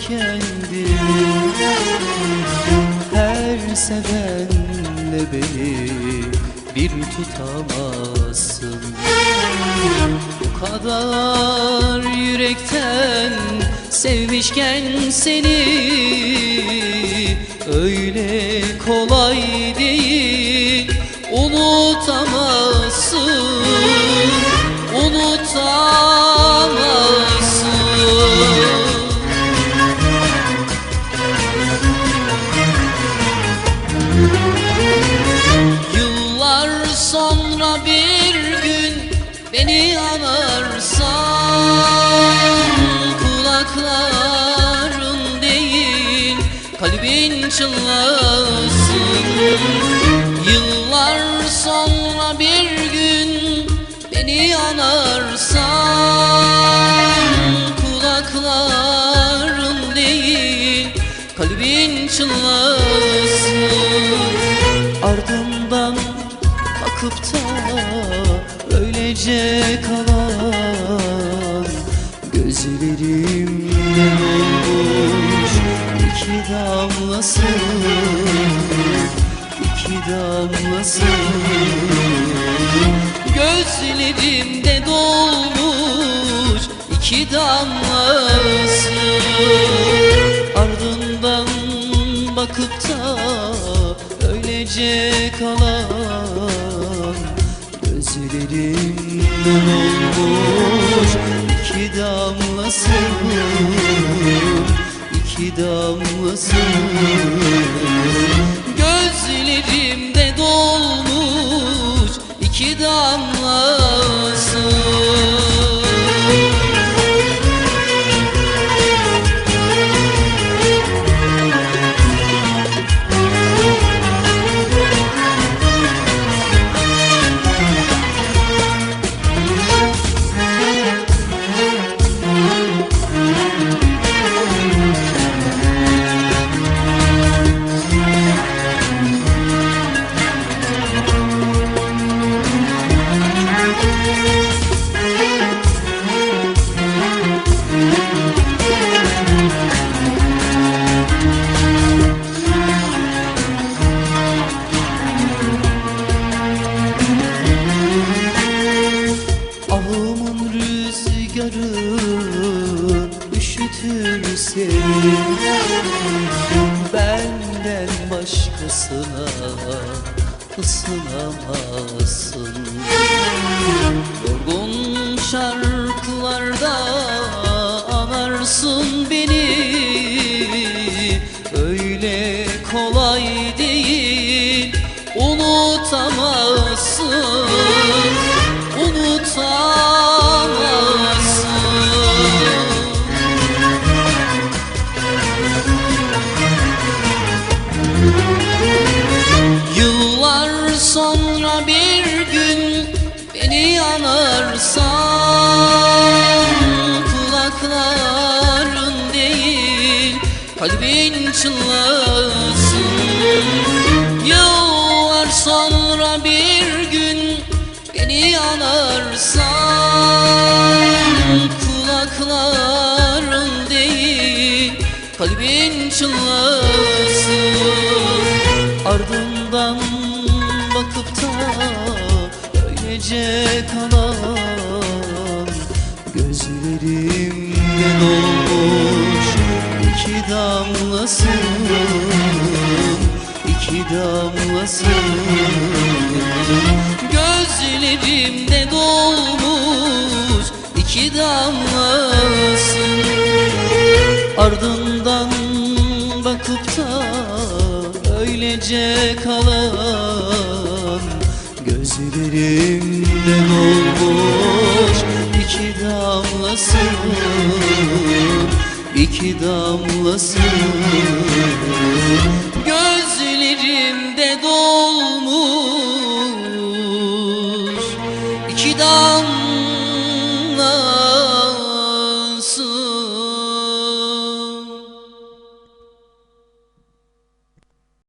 kendimi Her sevenle beni bir tutamazsın. Bu kadar yürekten sevmişken seni Öyle kolay değil. Unutamazsın Unutamazsın. Kalbin çınlasın. Yıllar sonra bir gün beni anarsan Kulakların değil kalbin çınlasın. Ardından bakıp da öylece kalan Gözlerimden olmuş iki damlasın iki damlasın. Gözlerimde dolmuş iki damlasın. Ardından bakıp da öylece kalan Gözlerimden olmuş iki damlasın iki damlasın. Gözlerimde dolmuş iki damlasın Ahımın rüzgarı üşütür seni. Benden başkasına ısınamazsın Yorgun şarkılarda anarsın beni. Öyle kolay değil unutamazsın kalbin çınlasın. Yıllar sonra bir gün beni anarsan Kulakların değil kalbin çınlasın. Ardından bakıp da öylece kalan Gözlerimden olmuş iki damlasın iki damlasın. Gözlerimde dolmuş iki damlasın. Ardından bakıp da öylece kalan Gözlerimden olmuş iki damlasın iki damlasın Gözlerimde dolmuş. İki damlasın